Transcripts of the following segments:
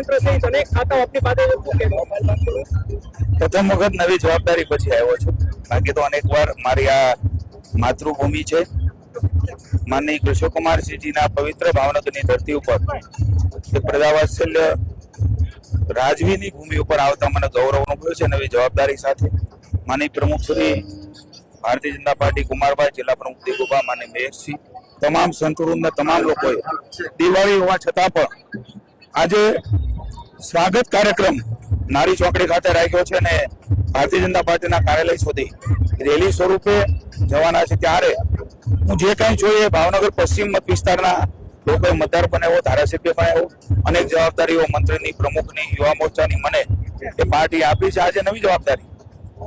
મુખ્યમંત્રી છે અનેક ખાતાઓ આપની પાસે? પ્રથમ વખત નવી જવાબદારી પછી આવ્યો છું. બાકી તો અનેક વાર મારી આ માતૃભૂમિ છે. માનની કૃષ્ણકુમારસિંહજીના પવિત્ર ભાવનગરની ધરતી ઉપર પ્રજાવાત્સલ્ય રાજવીની ભૂમિ ઉપર આવતા મને ગૌરવ અનુભવ્યો છે નવી જવાબદારી સાથે. માની પ્રમુખ શ્રી ભારતીય જનતા પાર્ટી કુમારભાઈ, જિલ્લા પ્રમુખ દિગુભા માને મેયરશ્રી તમામ સંતોના તમામ લોકોએ દિવાળી હોવા છતાં પણ આજે સ્વાગત કાર્યક્રમ નારી ચોકડી ખાતે રાખ્યો છે અને ભારતીય જનતા પાર્ટીના કાર્યાલય સુધી રેલી સ્વરૂપે જવાના છે. ત્યારે હું જે કાંઈ જોઈએ ભાવનગર પશ્ચિમ મત વિસ્તારના લોકોએ મતદાર બનાવ્યો ધારાસભ્ય બનાવ્યો અનેક જવાબદારીઓ મંત્રીની, પ્રમુખની, યુવા મોરચાની મને એ પાર્ટી આપી છે. આજે નવી જવાબદારી.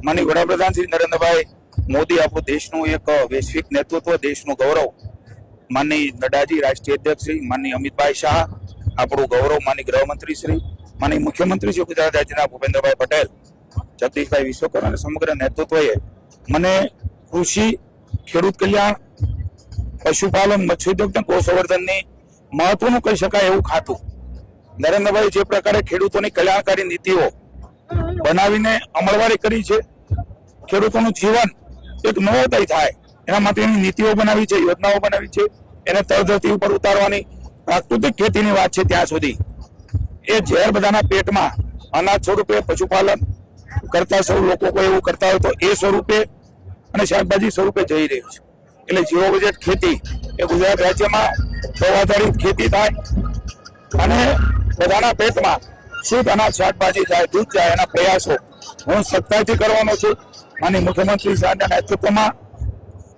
માની વડાપ્રધાન શ્રી નરેન્દ્રભાઈ મોદી આપણું દેશનું એક વૈશ્વિક નેતૃત્વ, દેશનું ગૌરવ. માનની નડ્ડાજી રાષ્ટ્રીય અધ્યક્ષ શ્રી માનની અમિતભાઈ શાહ, આપણું ગૌરવ માની ગૃહમંત્રી શ્રી માની મુખ્યમંત્રી શ્રી ગુજરાત રાજ્યના ભૂપેન્દ્રભાઈ પટેલ, જગદીશભાઈ વિશ્વકર અને સમગ્ર નેતૃત્વએ મને કૃષિ, ખેડૂત કલ્યાણ, પશુપાલન, મત્સ્યોદ્યોગ અને ગૌસંવર્ધનની મહત્વનું કહી શકાય એવું ખાતું. નરેન્દ્રભાઈ જે પ્રકારે ખેડૂતોની કલ્યાણકારી નીતિઓ બનાવીને અમલવારી કરી છે, ખેડૂતોનું જીવન એક નવોદય થાય, એના માટેની નીતિઓ બનાવી છે, યોજનાઓ બનાવી છે, એને તળધરતી ઉપર ઉતારવાની પ્રાકૃતિક ખેતીની વાત છે ત્યાં સુધી. એ ઝેર બધાના પેટમાં અનાજ સ્વરૂપે પશુપાલન કરતા સૌ લોકો કોઈ એવું કરતા હોય તો એ સ્વરૂપે અને શાકભાજી સ્વરૂપે જઈ રહ્યું છે. એટલે જીરો બજેટ ખેતી એ ગુજરાત રાજ્યમાં સૌ આધારિત ખેતી થાય અને બધાના પેટમાં શુદ્ધ અનાજ શાકભાજી જાય, દૂધ જાય એના પ્રયાસો હું સત્તાથી કરવાનો છું. માની મુખ્યમંત્રી સાહેબના નેતૃત્વમાં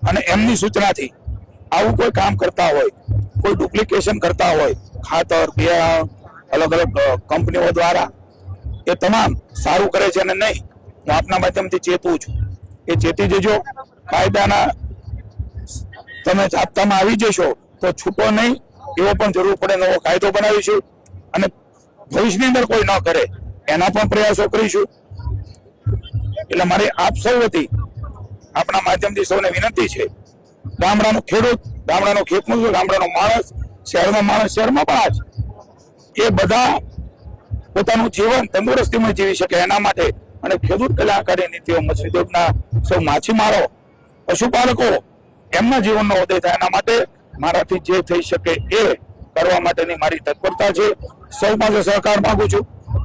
અને એમની સૂચનાથી આવું કોઈ કામ કરતા હોય, કોઈ ડુપ્લિકેશન કરતા હોય, ખાતર બિયારણ અલગ અલગ કંપનીઓ દ્વારા એ તમામ સારું કરે છે અને નહીં, હું આપના માધ્યમથી ચેતવું છું. એ ચેતી જજો. કાયદાના તમે જાપ્તામાં આવી જશો તો છૂટો નહીં, એવો પણ જરૂર પડે નવો કાયદો બનાવીશું અને ભવિષ્યની અંદર કોઈ ન કરે, એના પણ પ્રયાસો કરીશું. એટલે મારી આપ સૌ વતી આપણા માધ્યમથી સૌને વિનંતી છે, ગામડાનો ખેડૂત, ગામડાનો ખેતમજૂર, ગામડાનો માણસ શહેરનો માણસ, શહેરમાં પણ આજ એ બધા પોતાનું જીવન તંદુરસ્તીમાં જીવી શકે એના માટે અને ખેડૂત કલ્યાણકારી નીતિઓ મત્સ્યોદ્યોગના સૌ માછીમારો, પશુપાલકો એમના જીવનનો ઉદય થાય એના માટે મારાથી જે થઈ શકે એ કરવા માટેની મારી તત્પરતા છે. સૌ પાસે સહકાર માંગુ છું.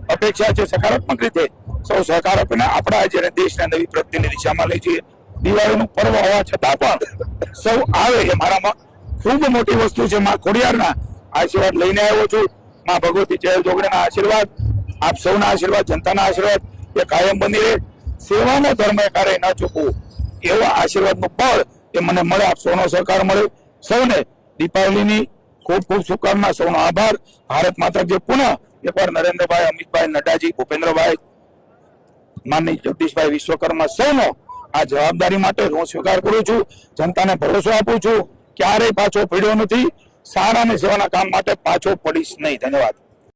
અપેક્ષા છે સકારાત્મક રીતે સૌ સહકાર આપીને આપણા આજે દેશને નવી પ્રગતિની દિશામાં લઈ જઈએ. દિવાળીનું પર્વ હોવા છતાં પણ સૌ આવે એ મારામાં ખૂબ મોટી વસ્તુ છે. મા ખોડિયારના આશીર્વાદ લઈને આવ્યો છું. માં ભગવતી જય જોગણીના આશીર્વાદ, આપ સૌના આશીર્વાદ, જનતાના આશીર્વાદ, એ કાયમ બની રહે. સેવાનો ધર્મ એ ન ચૂકવું. એવા આશીર્વાદનું ફળ એ મને મળે, આપ સૌનો સહકાર મળે. સૌને દીપાવલીની ખૂબ ખૂબ શુભકામના, સૌનો આભાર. ભારત માતા જે પુનઃ એકવાર નરેન્દ્રભાઈ, અમિતભાઈ, નડ્ડાજી, ભૂપેન્દ્રભાઈ માનની જગદીશભાઈ વિશ્વકર્મા સૌનો આ જવાબદારી માટે હું સ્વીકાર કરું છું. જનતાને ભરોસો આપું છું. ક્યારેય પાછો પીડ્યો નથી. સારા અને સેવાના કામ માટે પાછો પડીશ નહીં. ધન્યવાદ.